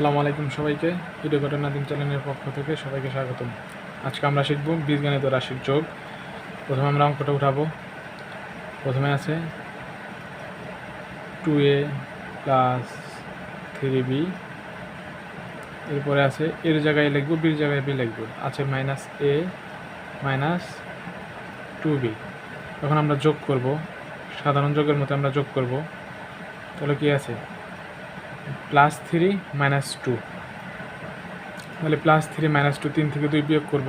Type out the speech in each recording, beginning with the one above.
আসসালামু আলাইকুম সবাইকে। ভিডিও ঘটনা দিন চ্যানেলের পক্ষ থেকে সবাইকে স্বাগতম। আজকে আমরা শিখব বীজগণিত রাশির যোগ। প্রথমে আমরা অঙ্কটা উঠাবো। প্রথমে আছে two A plus three B এরপরে আছে এর জায়গায় লিখব, বির জায়গায় বি লিখব। আছে minus A minus two B তখন আমরা যোগ করব। সাধারণ যোগের মতো আমরা যোগ করব। তাহলে কি আছে? প্লাস থ্রি মাইনাস টু তাহলে প্লাস থ্রি মাইনাস টু তিন থেকে দুই বিয়োগ করব।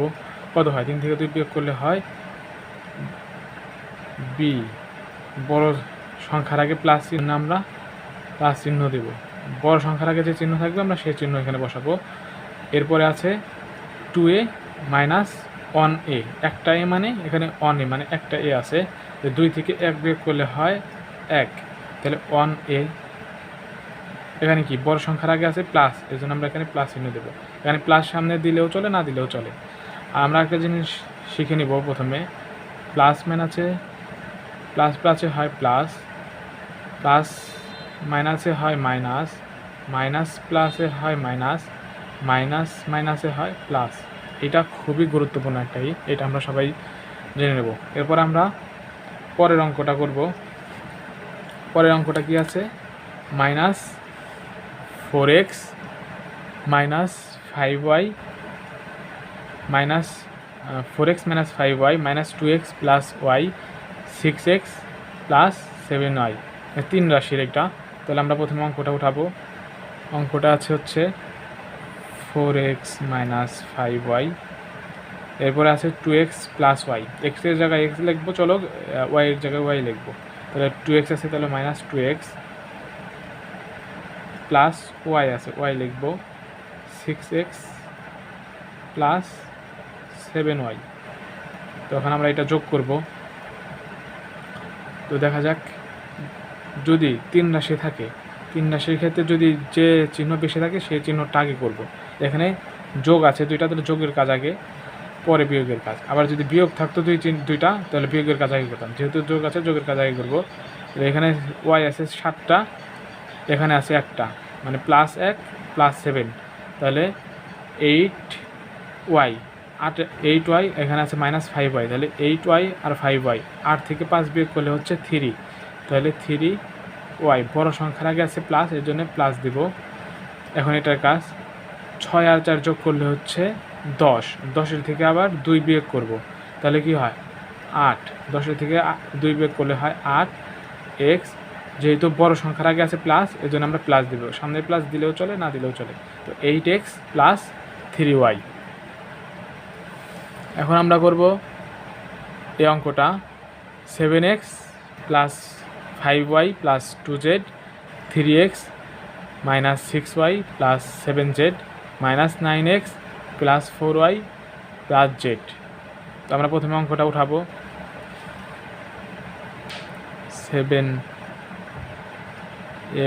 কত হয়? তিন থেকে দুই বিয়োগ করলে হয় বি বড় সংখ্যার আগে প্লাস চিহ্ন আমরা প্লাস চিহ্ন দেব। বড় সংখ্যার আগে যে চিহ্ন থাকবে, আমরা সেই চিহ্ন এখানে বসাবো। এরপরে আছে two A minus one A একটা এ মানে এখানে ওয়ান এ মানে একটা এ আছে। দুই থেকে এক বিয়োগ করলে হয় এক। তাহলে ওয়ান এ এখানে কি? বড় সংখ্যার আগে আছে প্লাস এই জন্য আমরা এখানে প্লাস চিহ্ন দেবো। এখানে প্লাস সামনে দিলেও চলে, না দিলেও চলে। আমরা একটা জিনিস শিখে নিব প্রথমে। প্লাস ম্যান আছে প্লাস প্লাসে হয় প্লাস প্লাস মাইনাসে হয় মাইনাস মাইনাস প্লাসে হয় মাইনাস মাইনাস মাইনাসে হয় প্লাস এটা খুবই গুরুত্বপূর্ণ একটাই এটা আমরা সবাই জেনে নেব। এরপর আমরা পরের অঙ্কটা করব। পরের অঙ্কটা কি আছে? Minus four x minus five y minus four x minus five y minus two x plus y, six x plus seven y. তিন রাশির এটা তাহলে আমরা প্রথমে অঙ্কটা উঠাবো। অঙ্কটা আছে হচ্ছে four x minus five y. এরপরে আছে টু এক্স প্লাস ওয়াই। এক্সের জায়গায় এক্স লিখব, চলো ওয়াইয়ের জায়গায় ওয়াই লিখব। তাহলে টু এক্স আছে, তাহলে minus two x. Plus y আছে ওয়াই লিখব six x plus seven y তখন আমরা এটা যোগ করব। তো দেখা যাক, যদি তিন রাশি থাকে, তিন রাশির ক্ষেত্রে যদি যে চিহ্ন বেশি থাকে, সেই চিহ্নটা আগে করব। এখানে যোগ আছে, দুইটা তাহলে যোগের কাজ আগে, পরে বিয়োগের কাজ। আবার যদি বিয়োগ থাকতো দুই দুইটা, তাহলে বিয়োগের কাজ আগে করতাম। যেহেতু যোগ আছে, যোগের কাজ আগে করব। এখানে ওয়াই আছে সাতটা এখানে আছে একটা মানে প্লাস এক প্লাস সেভেন তাহলে এইট ওয়াই আট এইট ওয়াই এখানে আছে মাইনাস ফাইভ ওয়াই তাহলে এইট ওয়াই আর ফাইভ ওয়াই আট থেকে পাঁচ বিয়োগ করলে হচ্ছে থ্রি তাহলে থ্রি ওয়াই বড় সংখ্যার আগে আছে প্লাস এর জন্য প্লাস দিব। এখন এটার কাজ, ছয় আর চার যোগ করলে হচ্ছে দশ। দশের থেকে আবার দুই বিয়োগ করব। তাহলে কি হয়? আট। দশের থেকে দুই বিয়োগ করলে হয় আট এক্স যেহেতু বড় সংখ্যার আগে আছে প্লাস এই জন্য আমরা প্লাস দিব। সামনে প্লাস দিলেও চলে, না দিলেও চলে। তো eight x plus three y এখন আমরা করব এই অঙ্কটা। Seven x plus five y plus two z three x minus six y plus seven z minus nine x plus four y plus z তো আমরা প্রথমে অঙ্কটা উঠাবো। Seven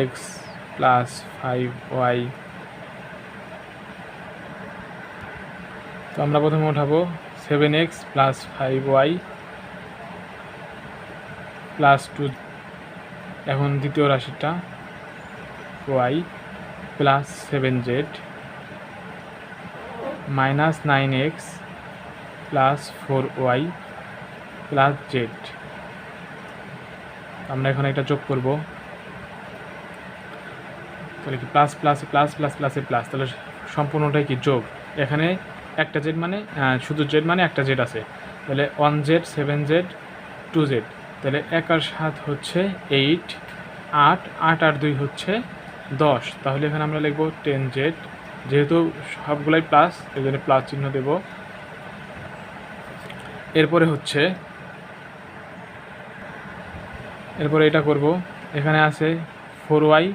x plus five y. তো আমরা প্রথমে উঠাবো seven x plus five y plus two. এখন দ্বিতীয় রাশিটা y plus seven z minus nine x plus four y plus z. আমরা এখন এটা যোগ করব তাহলে কি প্লাস প্লাস প্লাস প্লাস প্লাসে প্লাস তাহলে সম্পূর্ণটাই কি যোগ? এখানে একটা জেড মানে শুধু জেড মানে একটা জেড আছে। তাহলে one Z seven Z two Z তাহলে এক আর সাত হচ্ছে এইট আট আট আর দুই হচ্ছে দশ। তাহলে এখানে আমরা লিখব টেন জেড যেহেতু সবগুলাই প্লাস এই জন্য প্লাস চিহ্ন দেব। এরপরে হচ্ছে, এরপরে এটা করব। এখানে আছে four y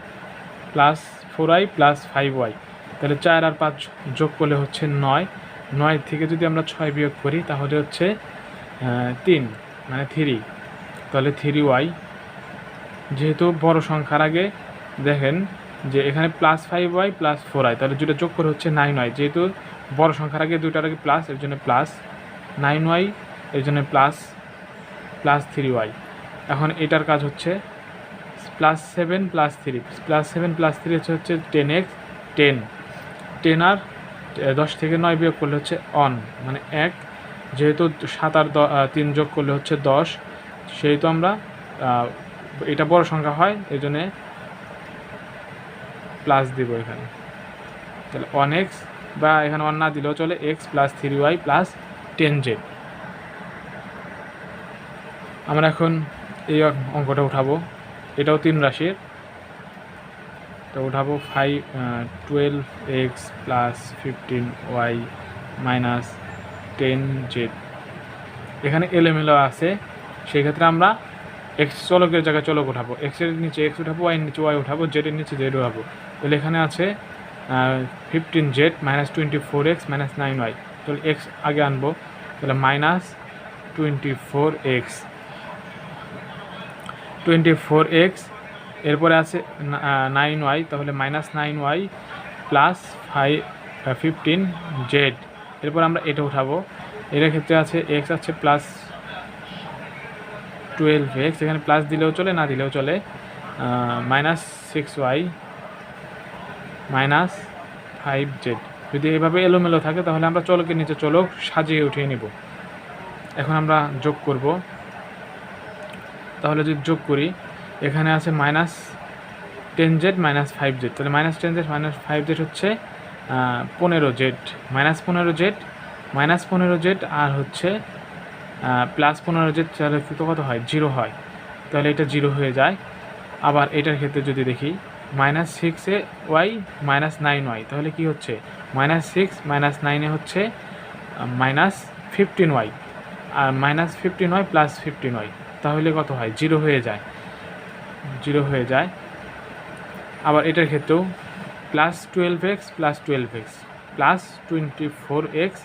plus four y plus five y তাহলে চার আর পাঁচ যোগ করলে হচ্ছে নয়। নয় থেকে যদি আমরা ছয় বিয়োগ করি, তাহলে হচ্ছে তিন মানে থ্রি তাহলে থ্রি ওয়াই যেহেতু বড় সংখ্যার আগে দেখেন যে এখানে plus five y plus four y তাহলে দুটো যোগ করে হচ্ছে নাইন ওয়াই যেহেতু বড় সংখ্যার আগে দুইটার আগে প্লাস এর জন্য প্লাস নাইন ওয়াই এর জন্য প্লাস প্লাস থ্রি ওয়াই এখন এটার কাজ হচ্ছে plus seven plus three plus seven plus three হচ্ছে হচ্ছে টেন এক্স টেন টেন আর দশ থেকে নয় বিয়োগ করলে হচ্ছে অন মানে এক। যেহেতু সাত আর তিন যোগ করলে হচ্ছে দশ, সেহেতু আমরা এটা বড় সংখ্যা হয় এই জন্যে প্লাস দিব এখানে। তাহলে ওয়ান এক্স বা এখানে ওয়ান না দিলেও চলে x plus three y plus ten z আমরা এখন এই অঙ্কটা উঠাবো। এটাও তিন রাশির। তো উঠাবো five twelve x plus fifteen y minus ten z এখানে এলোমেলো আছে সেই ক্ষেত্রে আমরা এক্স চলকের জায়গায় চলক উঠাবো। এক্সের নিচে এক্স উঠাবো ওয়াই নিচে ওয়াই উঠাবো জেডের নিচে জেড উঠাবো। তাহলে এখানে আছে fifteen z minus twenty four x minus nine y তাহলে এক্স আগে আনব, তাহলে minus twenty four x twenty four x, এরপরে আছে নাইন ওয়াই, তাহলে minus nine y plus five fifteen z এরপর আমরা এটা উঠাবো। এটার ক্ষেত্রে আছে এক্স আছে প্লাস টুয়েলভ এক্স এখানে প্লাস দিলেও চলে, না দিলেও চলে। Minus six y minus five z যদি এভাবে এলোমেলো থাকে, তাহলে আমরা চলকের নিচে চলক সাজিয়ে উঠিয়ে নিব। এখন আমরা যোগ করব। তাহলে যদি যোগ করি, এখানে আছে minus ten z minus five z তাহলে minus ten z minus five z হচ্ছে পনেরো জেড মাইনাস পনেরো জেড মাইনাস পনেরো জেড আর হচ্ছে প্লাস পনেরো জেড তাহলে কত হয়? জিরো হয়। তাহলে এটা জিরো হয়ে যায়। আবার এটার ক্ষেত্রে যদি দেখি, মাইনাস সিক্সে ওয়াই, মাইনাস নাইন ওয়াই। তাহলে কি হচ্ছে? মাইনাস সিক্স, মাইনাস নাইনে হচ্ছে মাইনাস ফিফটিন ওয়াই। আর minus fifteen y, plus fifteen y. তাহলে কত হয়? জিরো হয়ে যায়। জিরো হয়ে যায়। আবার এটার ক্ষেত্রেও plus twelve x plus twelve x plus twenty four x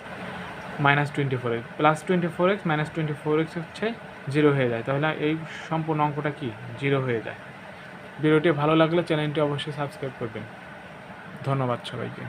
minus twenty four x plus twenty four x minus twenty four x হচ্ছে জিরো হয়ে যায়। তাহলে এই সম্পূর্ণ অঙ্কটা কি? জিরো হয়ে যায়। ভিডিওটি ভালো লাগলে চ্যানেলটি অবশ্যই সাবস্ক্রাইব করবেন। ধন্যবাদ সবাইকে।